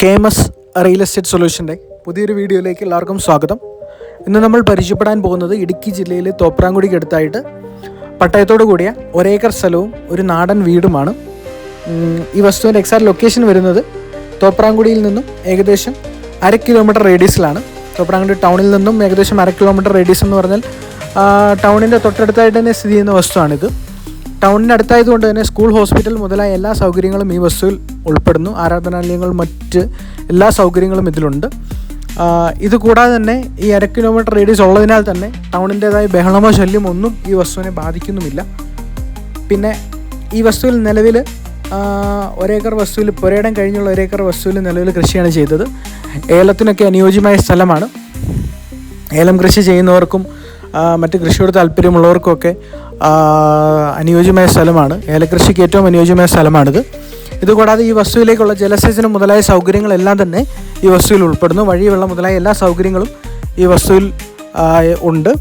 K M S real estate സൊല്യൂഷന്റെ പുതിയൊരു വീഡിയോയിലേക്ക് എല്ലാവർക്കും സ്വാഗതം. ഇന്ന് നമ്മൾ പരിചയപ്പെടാൻ പോകുന്നത് ഇടുക്കി ജില്ലയിലെ തോപ്രാങ്കുടിക്ക് അടുത്തായിട്ട് പട്ടയത്തോടു കൂടിയ ഒരേക്കർ സ്ഥലവും ഒരു നാടൻ വീടുമാണ്. ഈ വസ്തുവിന്റെ എക്സാക്ട് ലൊക്കേഷൻ വരുന്നത് തോപ്രാങ്കുടിയിൽ നിന്നും ഏകദേശം അര കിലോമീറ്റർ റേഡിയസിലാണ് തോപ്രാങ്കുടി ടൗണിൽ നിന്നും ഏകദേശം അര കിലോമീറ്റർ റേഡിയസ് എന്ന് പറഞ്ഞാൽ ടൗണിന്റെ തൊട്ടടുത്തായിട്ട് തന്നെ സ്ഥിതി ചെയ്യുന്ന വസ്തുവാണിത്. ടൗണിന് അടുത്തായതുകൊണ്ട് തന്നെ സ്കൂൾ ഹോസ്പിറ്റൽ മുതലായ എല്ലാ സൗകര്യങ്ങളും ഈ ബസ്സിൽ ഉൾപ്പെടുന്നു. ആരാധനാലയങ്ങൾ മറ്റ് എല്ലാ സൗകര്യങ്ങളും ഇതിലുണ്ട്. ഇതുകൂടാതെ ഇത് കൂടാതെ തന്നെ ഈ അര കിലോമീറ്റർ റേഡിയസ് ഉള്ളതിനാൽ തന്നെ ടൗണിന്റേതായ ബഹളമോ ശല്യമോ ഒന്നും ഈ വസ്തുവിനെ ബാധിക്കുന്നുമില്ല. പിന്നെ ഈ വസ്തുവിൽ നിലവിൽ ഒരേക്കർ വസ്തുവിൽ പുരയിടം കഴിഞ്ഞുള്ള ഒരേക്കർ വസ്തുവിൽ നിലവിൽ കൃഷിയാണ് ചെയ്തത്. ഏലത്തിനൊക്കെ അനുയോജ്യമായ സ്ഥലമാണ്. ഏലം കൃഷി ചെയ്യുന്നവർക്കും മറ്റ് കൃഷിയോട് താല്പര്യമുള്ളവർക്കൊക്കെ അനുയോജ്യമായ സ്ഥലമാണ്. ഏലകൃഷിക്ക് ഏറ്റവും അനുയോജ്യമായ സ്ഥലമാണിത്. ഇതുകൂടാതെ ഈ വസ്തുവിലേക്കുള്ള ജലസേചനം മുതലായ സൗകര്യങ്ങളെല്ലാം തന്നെ ഈ വസ്തുവിൽ ഉൾപ്പെടുന്നു. വഴി വെള്ളം മുതലായ എല്ലാ സൗകര്യങ്ങളും ഈ വസ്തുവിൽ ഉണ്ട്.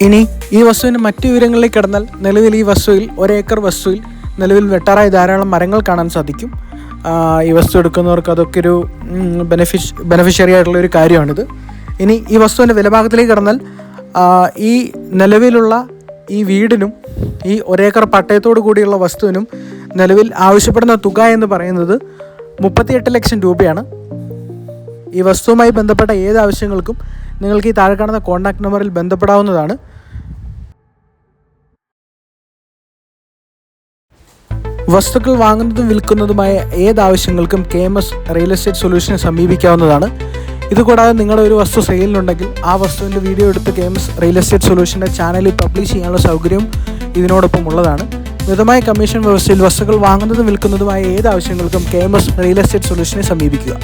ഇനി ഈ വസ്തുവിന്റെ മറ്റു വിവരങ്ങളിലേക്ക് കടന്നാൽ നിലവിൽ ഈ വസ്തുവിൽ ഒരേക്കർ വസ്തുവിൽ നിലവിൽ വെട്ടാറായ ധാരാളം മരങ്ങൾ കാണാൻ സാധിക്കും. ഈ വസ്തു എടുക്കുന്നവർക്ക് അതൊക്കെ ഒരു ബെനഫിഷ് ബെനഫിഷ്യറി ആയിട്ടുള്ള ഒരു കാര്യമാണിത്. ഇനി ഈ വസ്തുവിന്റെ വിലഭാഗത്തിലേക്ക് കടന്നാൽ ഈ നിലവിലുള്ള ഈ വീടിനും ഈ ഒരേക്കർ പട്ടയത്തോടു കൂടിയുള്ള വസ്തുവിനും നിലവിൽ ആവശ്യപ്പെടുന്ന തുക എന്ന് പറയുന്നത് മുപ്പത്തിയെട്ട് ലക്ഷം രൂപയാണ്. ഈ വസ്തുവുമായി ബന്ധപ്പെട്ട ഏത് ആവശ്യങ്ങൾക്കും നിങ്ങൾക്ക് ഈ താഴെ കാണുന്ന കോൺടാക്ട് നമ്പറിൽ ബന്ധപ്പെടാവുന്നതാണ്. വസ്തുക്കൾ വാങ്ങുന്നതും വിൽക്കുന്നതുമായ ഏത് ആവശ്യങ്ങൾക്കും K M S real estate സൊല്യൂഷനെ സമീപിക്കാവുന്നതാണ്. ഇതുകൂടാതെ നിങ്ങളുടെ ഒരു വസ്തു സെയിലിനുണ്ടെങ്കിൽ ആ വസ്തുവിന്റെ വീഡിയോ എടുത്ത് K M S real estate സൊല്യൂഷന്റെ ചാനലിൽ പബ്ലിഷ് ചെയ്യാനുള്ള സൗകര്യവും ഇതിനോടൊപ്പം ഉള്ളതാണ്. മിതമായ കമ്മീഷൻ വ്യവസ്ഥയിൽ വസ്തുക്കൾ വാങ്ങുന്നതും വിൽക്കുന്നതുമായ ഏത് ആവശ്യങ്ങൾക്കും K M S real estate സൊല്യൂഷനെ സമീപിക്കുക.